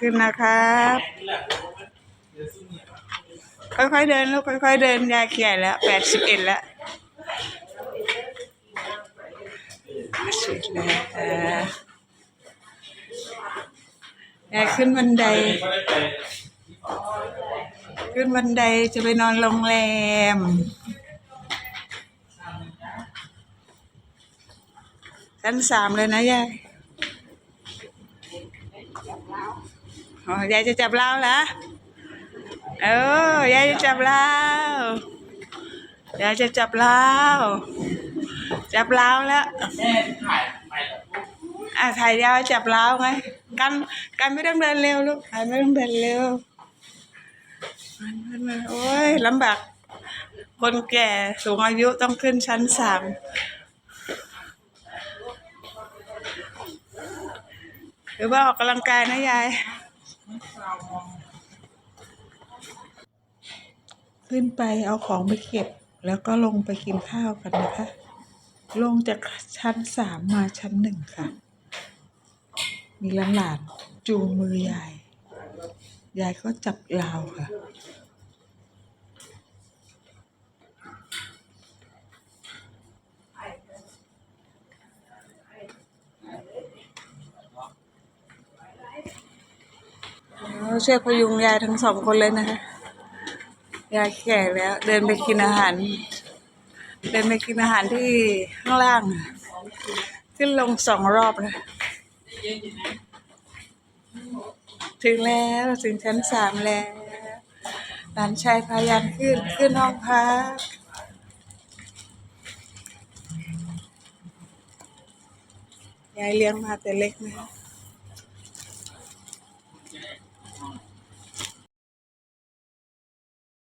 ขึ้นนะครับ ค่อยๆเดินลูกค่อยๆเดินยายเขียนแล้วแปดสิบเอ็ดแล้วสุดแล้วยายขึ้นบันได ขึ้นบันไดจะไปนอนโรงแรมชั้นสามเลยนะยาย อ๋อยายจะจับเล้าเหรอเออยายจะจับเล้ายายจะจับเล้าจับเล้าแล้วแม่ถ่ายไปเหรออะถ่ายยาวจับเล้าไงกันกันไม่ต้องเดินเร็วลูกกันไม่ต้องเดินเร็วมันมันโอ้ยลำบากคนแก่สูงอายุต้องขึ้นชั้นสามหรือว่าออกกำลังกายนะยาย ขึ้นไปเอาของไปเก็บ แล้วก็ลงไปกินข้าวกันนะคะ ลงจากชั้นสามมาชั้นหนึ่งค่ะ มีหลานๆจูงมือยาย ยายก็จับราวค่ะ ช่วยพยุงยายทั้งสองคนเลยนะคะ ยายแก่แล้ว เดินไปกินอาหาร เดินไปกินอาหารที่ข้างล่าง ขึ้นลงสองรอบนะถึงแล้วถึงชั้นสามแล้วหลานชายพายานขึ้นขึ้นห้องพักยายเลี้ยงมาแต่เล็กนะ